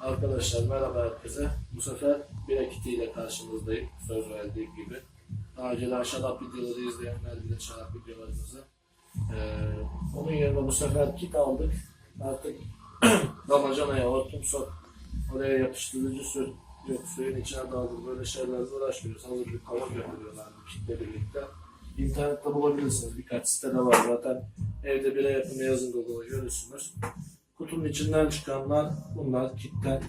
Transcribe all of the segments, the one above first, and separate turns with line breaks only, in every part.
Arkadaşlar merhaba herkese. Bu sefer bir ekitiyle karşınızdayım. Söz verdiğim gibi. Daha önceden şarap videoları izleyenler bilir şarap videolarımızı. Ee, onun yerine bu sefer kit aldık. Artık damacanaya hortum sok. Oraya yapıştırıcı sür. Yok suyun içine daldır. Böyle şeylerle uğraşmıyoruz. Hazır bir kavak yapıyorlar kitle birlikte. İnternette bulabilirsiniz. Birkaç sitede var zaten. Evde bire yapımı yazın Google'a görürsünüz. Kutunun içinden çıkanlar bunlar kitten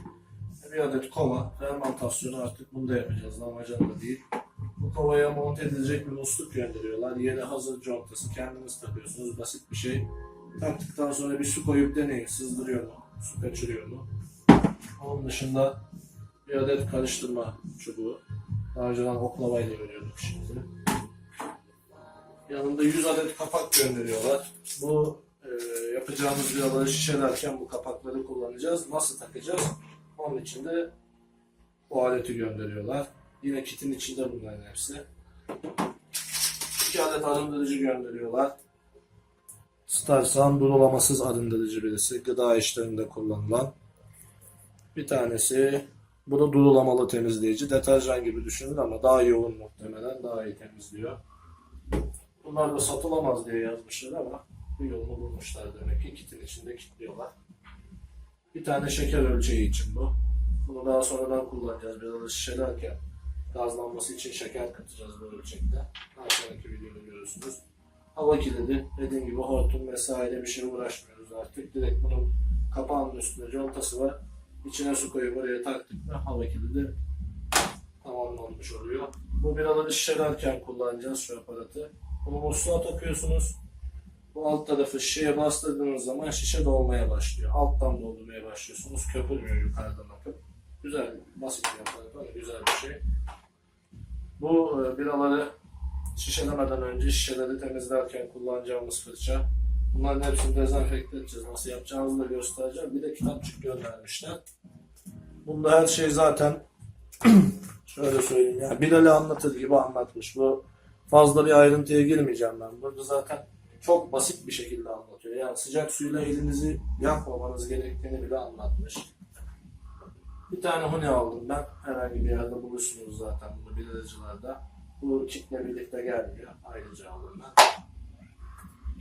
bir adet kova fermentasyonu artık bunda yapacağız damacana değil. Bu kovaya monte edilecek bir musluk gönderiyorlar. Yeni hazır contası kendiniz takıyorsunuz basit bir şey. Taktıktan sonra bir su koyup deneyin sızdırıyor mu, su kaçırıyor mu. Onun dışında bir adet karıştırma çubuğu. Daha önceden oklavayla veriyorduk şimdi. Yanında 100 adet kapak gönderiyorlar. Bu yapacağımız biraları şişelerken bu kapakları kullanacağız. Nasıl takacağız? Onun için de bu aleti gönderiyorlar. Yine kitin içinde bunların hepsi. 2 adet arındırıcı gönderiyorlar. Starsan durulamasız arındırıcı birisi. Gıda işlerinde kullanılan. Bir tanesi bu da durulamalı temizleyici. Deterjan gibi düşünün ama daha yoğun muhtemelen daha iyi temizliyor. Bunlar da satılamaz diye yazmışlar ama bir yolunu bulmuşlar demek ki kitin içinde kilitliyorlar. Bir tane şeker ölçeği için bu. Bunu daha sonradan kullanacağız. Biraz da şişelerken gazlanması için şeker katacağız bu ölçekte. Daha sonraki videoda görürsünüz. Hava kilidi, dediğim gibi hortum vesaire bir şey uğraşmıyoruz artık. Direkt bunun kapağının üstünde contası var. İçine su koyup oraya taktık mı hava kilidi tamamlanmış oluyor. Bu biraları şişelerken kullanacağız şu aparatı. Bunu musluğa takıyorsunuz. Bu alt tarafı şişeye bastırdığınız zaman şişe dolmaya başlıyor. Alttan doldurmaya başlıyorsunuz. Köpürmüyor yukarıdan akıp. Güzel, basit bir ama güzel bir şey. Bu e, biraları şişelemeden önce şişeleri temizlerken kullanacağımız fırça. Bunların hepsini dezenfekte edeceğiz. Nasıl yapacağımızı da göstereceğim. Bir de kitapçık göndermişler. Bunda her şey zaten şöyle söyleyeyim ya Bilal'i anlatır gibi anlatmış. Bu fazla bir ayrıntıya girmeyeceğim ben. Burada zaten çok basit bir şekilde anlatıyor. Yani sıcak suyla elinizi yakmamanız gerektiğini bile anlatmış. Bir tane huni aldım ben. Herhangi bir yerde bulursunuz zaten bunu bilircilerde. Bu kitle birlikte gelmiyor. Ayrıca aldım ben.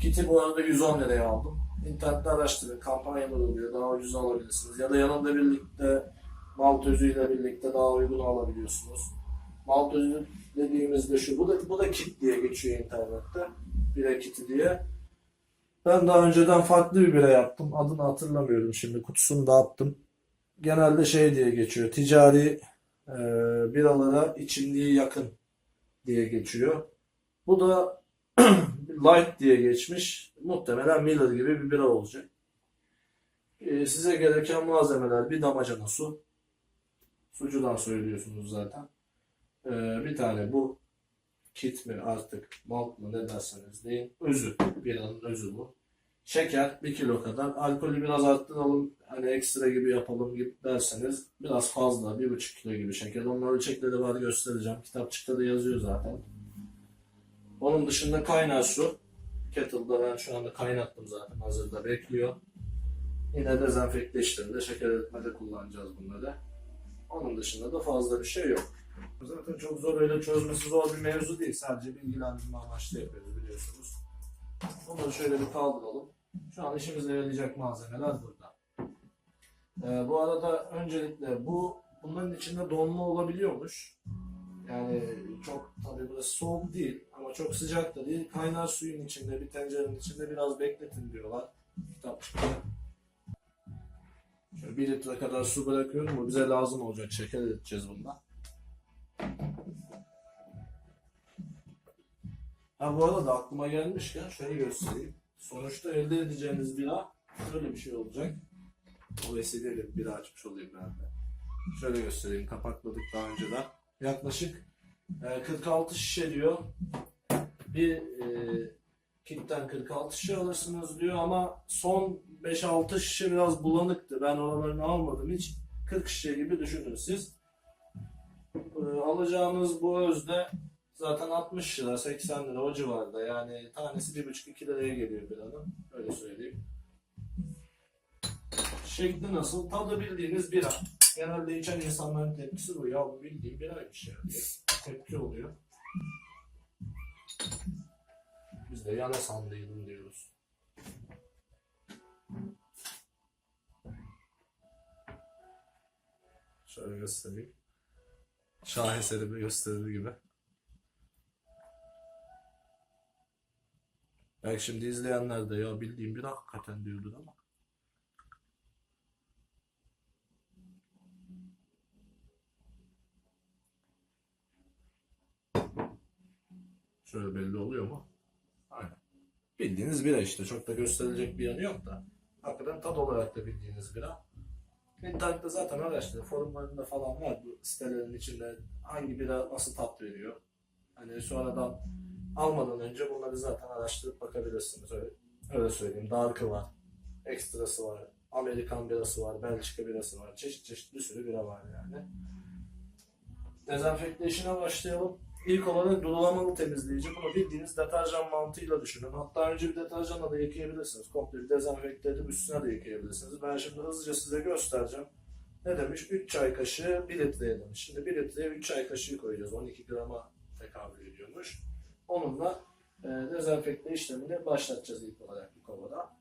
Kiti bu arada 110 liraya aldım. İnternette araştırın. Kampanyalar oluyor. Daha ucuz alabilirsiniz. Ya da yanında birlikte malt özüyle birlikte daha uygun alabiliyorsunuz. Malt özü dediğimizde şu. Bu da, bu da kit diye geçiyor internette. Bira kiti diye. Ben daha önceden farklı bir bira yaptım. Adını hatırlamıyorum şimdi. Kutusunu dağıttım. Genelde şey diye geçiyor. Ticari e, biralara içimliği yakın diye geçiyor. Bu da light diye geçmiş. Muhtemelen Miller gibi bir bira olacak. E, size gereken malzemeler bir damacana su. Sucudan söylüyorsunuz zaten. E, bir tane bu kit mi artık malt mı ne derseniz deyin. Özü. Biranın özü bu. Şeker 1 kilo kadar. Alkolü biraz arttıralım. Hani ekstra gibi yapalım gibi derseniz biraz fazla. 1,5 kilo gibi şeker. Onun ölçekleri var göstereceğim. Kitapçıkta da yazıyor zaten. Onun dışında kaynar su. Kettle'da ben şu anda kaynattım zaten. Hazırda bekliyor. Yine dezenfekte işlerinde şeker eritmede kullanacağız bunları. Onun dışında da fazla bir şey yok. Zaten çok zor öyle çözmesi zor bir mevzu değil. Sadece bilgilendirme amaçlı yapıyoruz biliyorsunuz. Bunları şöyle bir kaldıralım. Şu an işimize yarayacak malzemeler burada. Ee, bu arada öncelikle bu bunların içinde donma olabiliyormuş. Yani çok tabii burası soğuk değil ama çok sıcak da değil. Kaynar suyun içinde bir tencerenin içinde biraz bekletin diyorlar. Kitapçıkta. Şöyle bir litre kadar su bırakıyorum. Bu bize lazım olacak. Şeker edeceğiz bundan. Ha bu arada aklıma gelmişken şöyle göstereyim. Sonuçta elde edeceğiniz bira şöyle bir şey olacak. O vesileyle bira açmış olayım ben de. Şöyle göstereyim. Kapakladık daha önceden. Yaklaşık e, 46 şişe diyor. Bir e, kitten 46 şişe alırsınız diyor ama son 5-6 şişe biraz bulanıktı. Ben oralarını almadım hiç. 40 şişe gibi düşünün siz. E, alacağınız bu özde zaten 60 lira 80 lira o civarda yani tanesi 1,5-2 liraya geliyor bir adam öyle söyleyeyim. Şekli nasıl? Tadı bildiğiniz bira. Genelde içen insanların tepkisi bu. Ya bu bildiğin biraymış ya diye tepki oluyor. Biz de yana sandıydım diyoruz. Şöyle göstereyim. Şaheserimi gösterdiği gibi. Belki şimdi izleyenler de ya bildiğim bir hakikaten diyordur ama. Şöyle belli oluyor mu? Aynen. Bildiğiniz bira işte. Çok da gösterilecek bir yanı yok da. Hakikaten tad olarak da bildiğiniz bira. İnternette zaten araştırın. Forumlarında falan var bu sitelerin içinde hangi bira nasıl tat veriyor. Hani sonradan almadan önce bunları zaten araştırıp bakabilirsiniz. Öyle, öyle söyleyeyim. Dark'ı var. Ekstrası var. Amerikan birası var. Belçika birası var. Çeşit çeşit bir sürü bira var yani. Dezenfekte işine başlayalım. İlk olarak durulamalı temizleyici. Bunu bildiğiniz deterjan mantığıyla düşünün. Hatta önce bir deterjanla da yıkayabilirsiniz. Komple bir dezenfekte edip üstüne de yıkayabilirsiniz. Ben şimdi hızlıca size göstereceğim. Ne demiş? 3 çay kaşığı 1 litreye demiş. Şimdi 1 litreye 3 çay kaşığı koyacağız. 12 grama tekabül ediyormuş. Onunla e, dezenfekte işlemini başlatacağız ilk olarak bir kovada.